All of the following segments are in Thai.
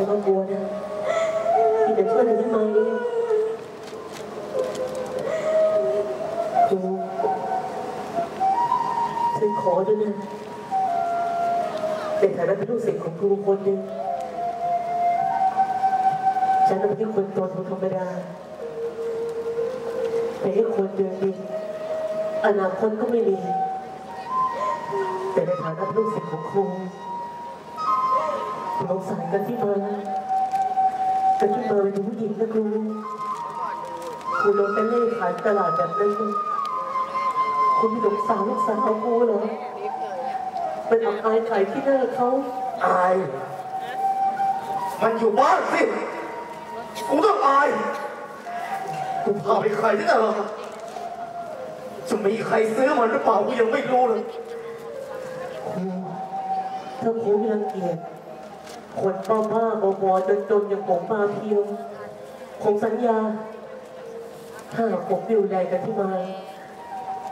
ไม่ต้องกลัวนะพี่จะช่วยกันที่มาเองครูฉันขอด้วยนะในฐานะเป็นลูกศิษย์ของครูคนหนึ่งฉันเป็นที่คนตัวธรรมดาเป็นแค่คนเดินดินอนาคตก็ไม่มีแต่ในฐานะลูกศิษย์ของครู สงสารกันที่มากันที่มาเป็นผู้หญิงนะครูครูโดนเป็นเล่ขายตลาดแบบนั้นนะคุณไม่สงสารลูกสาวครูเหรอเป็นอับอายขายที่หน้าเขาอาย มันอยู่บ้านสิกูต้องอายกูพาไปใครที่ไหนหรอจะมีใครซื้อมันหรือเปล่ากูยังไม่รู้เลยครูถ้าครูไม่รังเกียจ คนป้าผ้าบอบอจนจนๆอย่างผมมาเพียวผมสัญญา ถ้าผมดูแลกันที่มา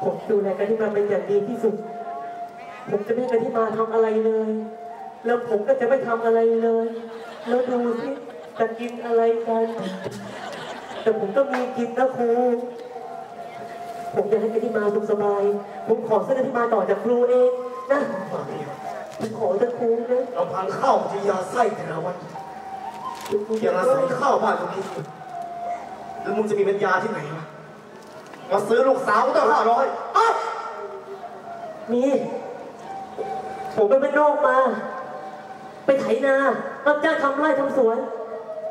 ผมดูแลกันที่มาเป็นอย่างดีที่สุด ผมจะไม่กันที่มาทำอะไรเลย แล้วผมก็จะไม่ทำอะไรเลย แล้วดูสิจะกินอะไรกัน แต่ผมก็มีกินนะครูผมจะให้กันที่มาสุขสบาย ผมขอซื้อกันที่มาต่อจากครูเองนะ ผมขอจากครูนะเราพังข้าวจะยาไส้แต่ละวันยังอาศัยข้าวบ้านตรงนี้แล้วมึงจะมีปัญญาที่ไหนวะมาซื้อลูกสาวกูตั้งห้าร้อยมี ผมไปเป็นนอกมา ไปไถนารับจ้างทำไร่ทำสวน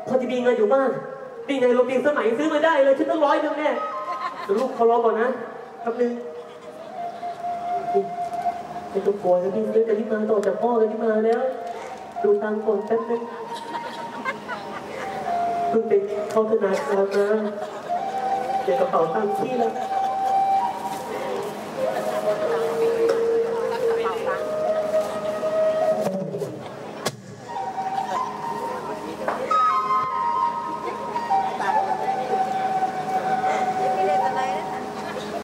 พอจะมีเงินอยู่บ้านมีเงินลงดินสมัยซื้อมาได้เลยชุดต้องร้อยหนึ่งแน่เดี๋ยวลูกเขารอก่อนนะแป๊บนึง นี่เป็นตัวป่วยแล้วพี่ซื้อกันที่มาต่อจากพ่อกันที่มาแล้ว ดูตังค์ก่อนแป๊บนึงเพิ่งไปเข้าธนาคารมาเดี๋ยวกระเป๋าตังค์ที่แล้ว